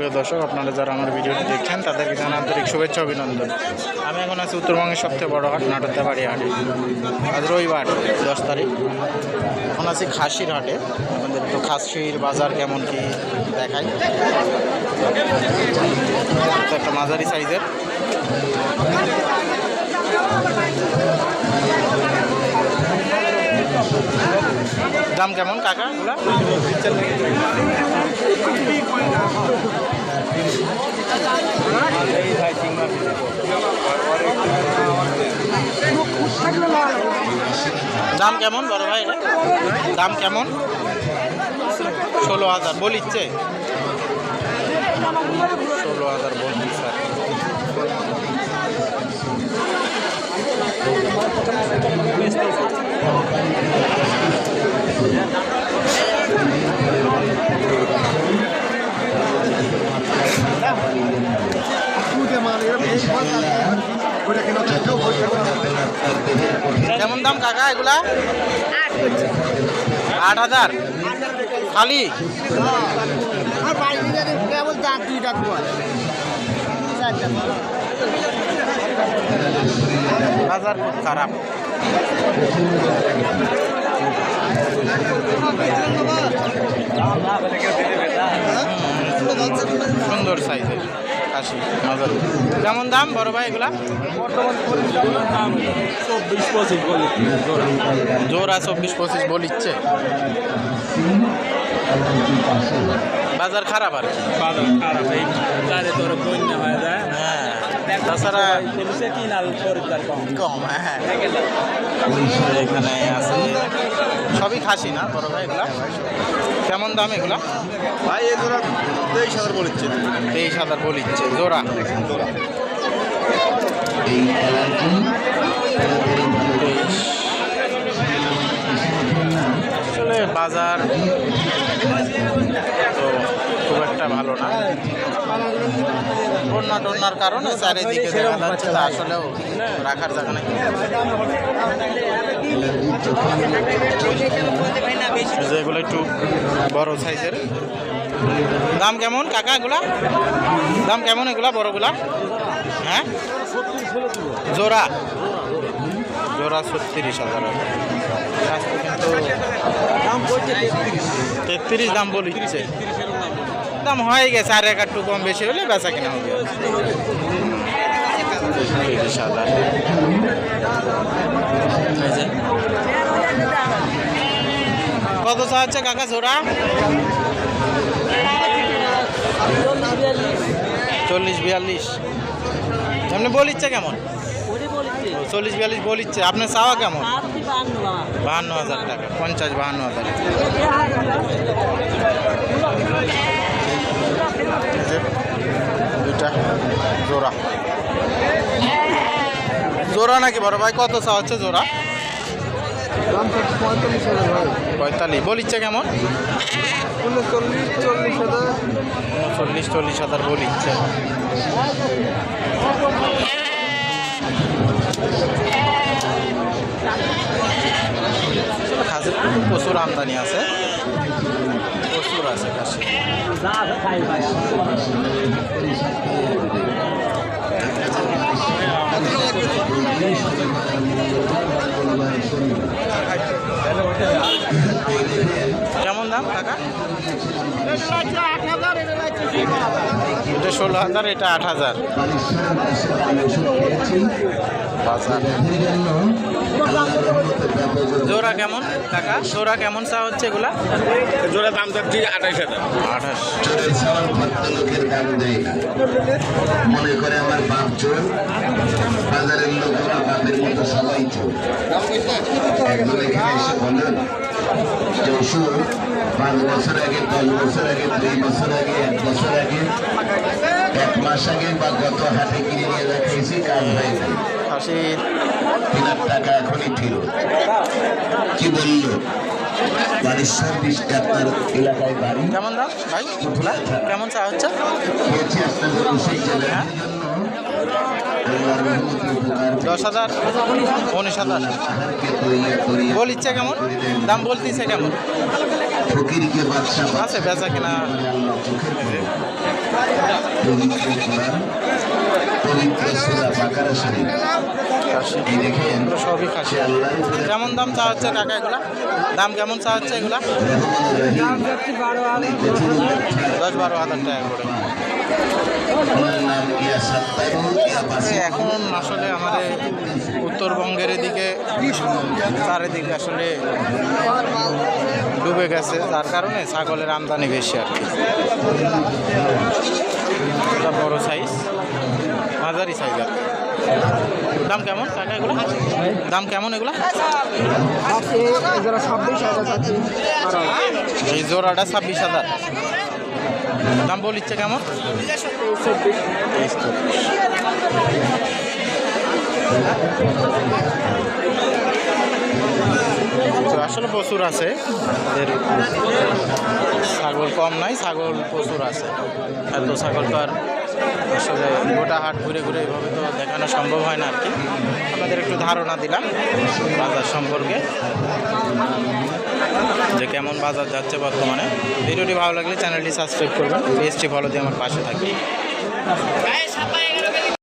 সুপ্রিয় দর্শক, আপনারা যারা আমার ভিডিওটি দেখছেন, তাদেরকে জানা আন্তরিক শুভেচ্ছা অভিনন্দন। আমি এখন আছি উত্তরবঙ্গের সবচেয়ে বড় হাট নাটকদাবাড়ি হাটে। আজ রবিবার, দশ তারিখ। এখন আছি খাসির হাটে। আমাদের তো খাসির বাজার কেমন কি এটা একটা মাঝারি সাইজের। দাম কেমন, কাকা? এগুলা? দাম কেমন বড় ভাই দাম কেমন? ষোলো হাজার বলিচ্ছে। ষোলো হাজার বলছি। দাম কাকা এগুলা? আট হাজার। খালি? বাজার খুব খারাপ। সুন্দর সাইজের নজর কেমন দাম বড় ভাই এগুলা? চব্বিশ পঁচিশ বলি জোড়া চব্বিশ পঁচিশ বলিচ্ছে। বাজার খারাপ আর বাজার খারাপ, এই গাড়ি তোর বন্যা হয়ে যায়। তাছাড়া কম কম হ্যাঁ। এখানে আছে। সবই খাসি না বড় ভাই এগুলা? কেমন দাম এগুলা? ভাই এ ধরা তেইশ হাজার বলেছে তেইশ হাজার বলিচ্ছে জোড়া। আসলে বাজার তো একটা ভালো না। বন্যা টন্যার কারণে চারিদিকে দেখা যাচ্ছে তা আসলেও রাখার জায়গা নেই। এই যে এগুলো একটু বড় সাইজের। দাম কেমন কাকা এগুলা? দাম কেমন এগুলা বড়গুলা হ্যাঁ? জোড়া। জোড়া ছত্রিশ হাজার। তেত্রিশ দাম বলিচ্ছে। দাম হয়ে গেছে, আর এক একটু কম বেশি হলে বেচা কিনা হবে। কত চাচ্ছে কাকা জোড়া? চল্লিশ বিয়াল্লিশ। এমনি বলিচ্ছে কেমন? চল্লিশ বিয়াল্লিশ বলিচ্ছে আপনার চাওয়া কেমন? বাহান্ন হাজার টাকা, পঞ্চাশ বাহান্ন হাজার দুইটা। জোড়া। জোড়া নাকি বড় ভাই? কত চা হচ্ছে জোড়া? পঁয়তাল্লিশ। বলিচ্ছে কেমন? চল্লিশ হাজার চল্লিশ হাজার বলিচ্ছে প্রচুর আমদানি আছে। কেমন দাম কাকা? এটা ষোলো হাজার এটা আট হাজার। বাজার। জোড়া কেমন কাকা? জোড়া কেমন চা হচ্ছে এগুলা? জোড়া দাম যাচ্ছে আঠাইশ হাজার। আঠাশ। লোকের দাম দেয় না মনে করে আমার বাপ চোর বাজারের লোকেরা বাপের মতো সবাই চোর। একজন এখানে এসে বলেন যে পাঁচ বছর আগে দশ বছর আগে দুই বছর আগে এক বছর আগে এক মাস আগে বা গত হাটে কিনে নিয়ে দেখাইছি কাজ হয় নাই টাকা এখনই ফেরত কি বলল? বাড়ির সার্ভিসটা আপনার এলাকায় বাড়ি। কেমন দাম ভাই কেমন চা হচ্ছে? উপকার দশ হাজার উনিশ হাজার। তৈরি বলিচ্ছে কেমন? দাম বলতিছে কেমন? আছে বেচা কিনা। সবই খাসি কেমন দাম চা হচ্ছে কাকা এগুলা? দাম কেমন চা হচ্ছে এগুলা? দশ বারো হাজার টাকা করে। এখন আসলে আমাদের উত্তরবঙ্গের এদিকে চারিদিকে আসলে ডুবে গেছে, যার কারণে ছাগলের আমদানি বেশি আর কি এটা বড় সাইজ মাঝারি সাইজ আর কি। দাম কেমন? টাকা এগুলো? দাম কেমন এগুলো? এই জোড়াটা ছাব্বিশ হাজার। দাম বলিচ্ছে কেমন? আসলে প্রচুর আছে। ছাগল কম নাই, ছাগল প্রচুর আছে। এত ছাগল তো আর আসলে গোটা হাট ঘুরে ঘুরে এভাবে তো দেখানো সম্ভব হয় না আর কি। আপনাদের একটু ধারণা দিলাম বাজার সম্পর্কে যে কেমন বাজার যাচ্ছে বর্তমানে। ভিডিওটি ভালো লাগলে চ্যানেলটি সাবস্ক্রাইব করবেন, পেজটি ফলো দিয়ে আমার পাশে থাকবে